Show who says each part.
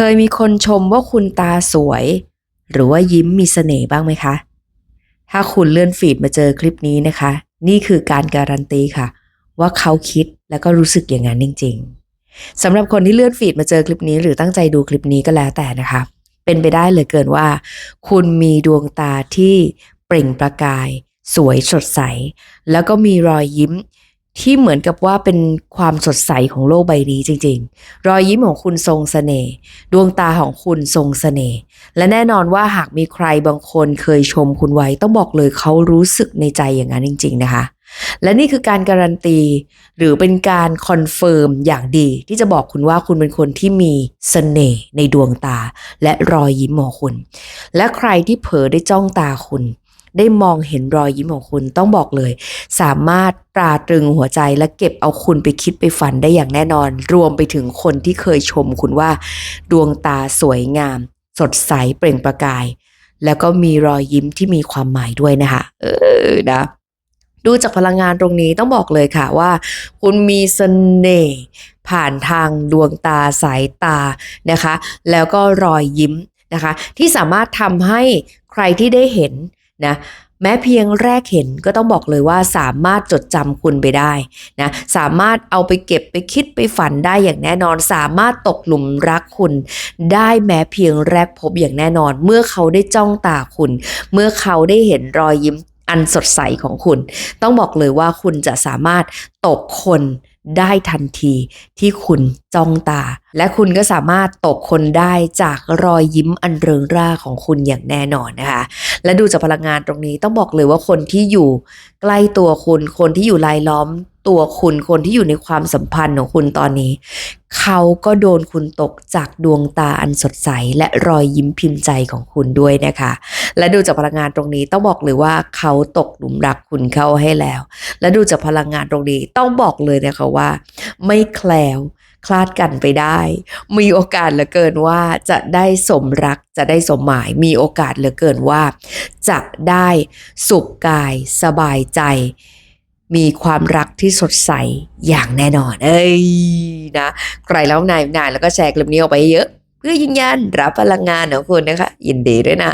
Speaker 1: เคยมีคนชมว่าคุณตาสวย หรือว่ายิ้มมีเสน่ห์บ้างไหมคะ ถ้าคุณเลื่อนฟีดมาเจอคลิปนี้นะคะ นี่คือการการันตีค่ะ ว่าเขาคิดแล้วก็รู้สึกอย่างนั้นจริง ๆสำหรับคนที่เลื่อนฟีดมาเจอคลิปนี้ หรือตั้งใจดูคลิปนี้ก็แล้วแต่นะคะ เป็นไปได้เลยเกินว่า คุณมีดวงตาที่เปล่งประกาย สวยสดใส แล้วก็มีรอยยิ้ม ที่เหมือนกับว่าเป็นความสดใสของโลกใบนี้จริง ๆ รอยยิ้มของคุณทรงเสน่ห์ดวงตาของคุณทรงเสน่ห์และแน่นอนว่าหากมีใครบางคนเคยชมคุณไว้ ต้องบอกเลยเขารู้สึกในใจอย่างนั้นจริง ๆ นะคะ และนี่คือการการันตี หรือเป็นการคอนเฟิร์มอย่างดี ที่จะบอกคุณว่าคุณเป็นคนที่มีเสน่ห์ในดวงตา และรอยยิ้มของคุณ และใครที่เผลอได้จ้องตาคุณ ได้มองเห็นรอยยิ้มของคุณต้องบอกเลย สามารถตราตรึงหัวใจและเก็บเอาคุณไปคิดไปฝันได้อย่างแน่นอน รวมไปถึงคนที่เคยชมคุณว่า ดวงตาสวยงาม สดใสเปล่งประกาย แล้วก็มีรอยยิ้มที่มีความหมายด้วยนะคะเออนะดูจากพลังงานตรงนี้ต้องบอกเลยค่ะว่า คุณมีเสน่ห์ผ่านทางดวงตาสายตานะคะ แล้วก็รอยยิ้มนะคะ ที่สามารถทำให้ใครที่ได้เห็น นะแม้เพียงแรกเห็นก็ต้องบอกเลยว่าสามารถจดจำคุณไปได้นะสามารถเอาไปเก็บไปคิดไปฝันได้อย่างแน่นอน สามารถตกหลุมรักคุณ ได้แม้เพียงแรกพบอย่างแน่นอน เมื่อเขาได้จ้องตาคุณ เมื่อเขาได้เห็นรอยยิ้มอันสดใสของคุณ ต้องบอกเลยว่าคุณจะสามารถตกคน ได้ทันทีที่คุณจ้องตา และคุณก็สามารถตกคนได้จากรอยยิ้มอันเริงร่าของคุณอย่างแน่นอนนะคะ และดูจากพลังงานตรงนี้ต้องบอกเลยว่าคนที่อยู่ใกล้ตัวคุณ คนที่อยู่รายล้อม ตัวคุณคนที่อยู่ในความสัมพันธ์ของคุณตอนนี้ เขาก็โดนคุณตกจากดวงตาอันสดใส และรอยยิ้มพิมพ์ใจของคุณด้วยนะคะ และดูจากพลังงานตรงนี้ต้องบอกเลยว่าเขาตกหลุมรักคุณเข้าให้แล้ว และดูจากพลังงานตรงนี้ต้องบอกเลยนะคะว่า ไม่แคล้วคลาดกันไปได้ มีโอกาสเหลือเกินว่าจะได้สมรักจะได้สมหมาย มีโอกาสเหลือเกินว่า จะได้สุขกายสบายใจ มีความรักที่สดใสอย่างแน่นอน เอ้ยนะ ใครแล้วนายนายแล้วก็แชร์คลิปนี้ออกไปเยอะ เพื่อยืนยันรับพลังงานของคุณนะคะ ยินดีด้วยนะ